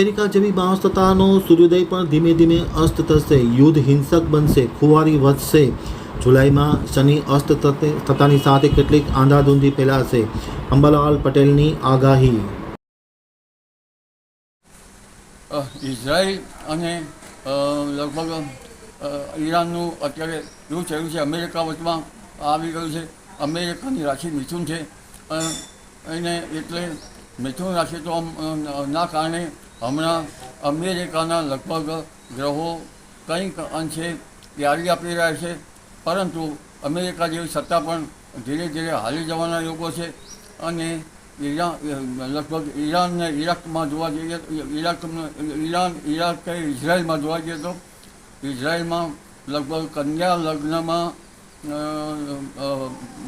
America જેવી મહાસત્તાનો સૂર્યોદય પણ ધીમે ધીમે અસ્ત થશે. યુદ્ધ હિંસક બનશે, ખુવારી વધશે. જુલાઈમાં શનિ અસ્ત થતે- થતાની સાથે કેટલીક આંધાધૂંધી ફેલાશે. અંબાલાલ પટેલની આગાહી. ઇઝરાયલ અને લગભગ ઈરાનનું અત્યારે એવું થયું છે, અમેરિકા વચમાં આવી ગયું છે. અમેરિકાની રાશિ મિથુન છે. એને એટલે મિથુન રાશિ તો ના કારણે હમણાં અમેરિકાના લગભગ ગ્રહો કંઈક અંશે યારી આપી રહ્યા છે, પરંતુ અમેરિકા જેવી સત્તા પણ ધીરે ધીરે હાલી જવાના યોગો છે અને ઈરાન, લગભગ ઈરાન ને ઈરાકમાં જોવા જઈએ ઇરાક ઈરાન, ઈરાક કે ઇઝરાયલમાં જોવા જઈએ તો ઇઝરાયલમાં લગભગ કન્યા લગ્નમાં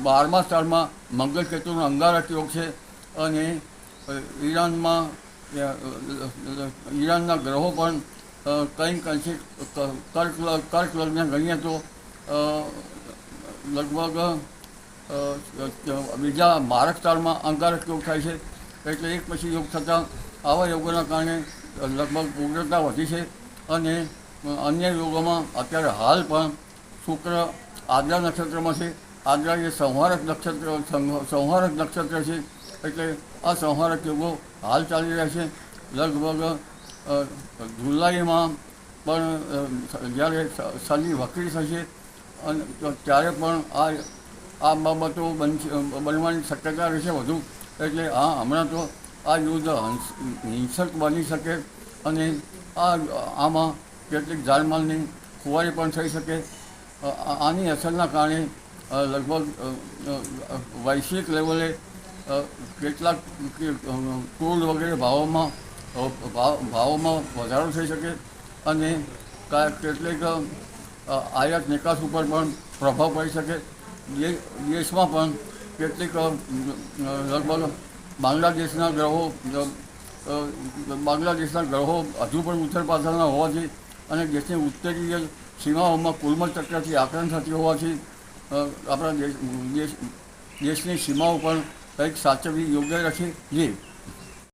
બારમા સ્થળમાં મંગળ કેતુનો અંગારક યોગ છે અને ઈરાનમાં ઈરાનના ગ્રહો પણ કંઈ અંશે કર્ક કર્ક લગ્ન ગણીએ તો લગભગ બીજા મારક મહારાષ્ટ્રમાં અંગારક યોગ થાય છે. એટલે એક પછી યોગ થતાં આવા યોગોના કારણે લગભગ ઉગ્રતા વધી છે અને અન્ય યોગોમાં અત્યારે હાલ પણ શુક્ર આદ્રા નક્ષત્રમાં છે. આદ્રા એ સંહારક નક્ષત્ર સંહારક નક્ષત્ર છે. એટલે આ સંહારક યોગો હાલ ચાલી રહ્યા છે. લગભગ જુલાઈમાં પણ જ્યારે શનિ વક્રી થશે, અને ત્યારે પણ આ આ બાબતો બનવાની શક્યતા રહેશે વધુ. એટલે હા, હમણાં તો આ યુદ્ધ હિંસક બની શકે અને આ, આમાં કેટલીક જાનમાલની ખુવારી પણ થઈ શકે. આની અસરના કારણે લગભગ વૈશ્વિક લેવલે કેટલાક ક્રૂડ વગેરે ભાવોમાં ભાવ, ભાવોમાં વધારો થઈ શકે અને કેટલીક આયાત નિકાસ ઉપર પણ પ્રભાવ પડી શકે. દેશમાં પણ કેટલીક લગભગ બાંગ્લાદેશના ગ્રહો બાંગ્લાદેશના ગ્રહો હજુ પણ ઉત્તર પાછળના હોવાથી અને દેશની ઉત્તરીય સીમાઓમાં કુલમલ ચક્રથી આક્રમણ થતી હોવાથી આપણા દેશ, દેશની સીમાઓ પણ કંઈક સાચવવી યોગ્ય નથી જી.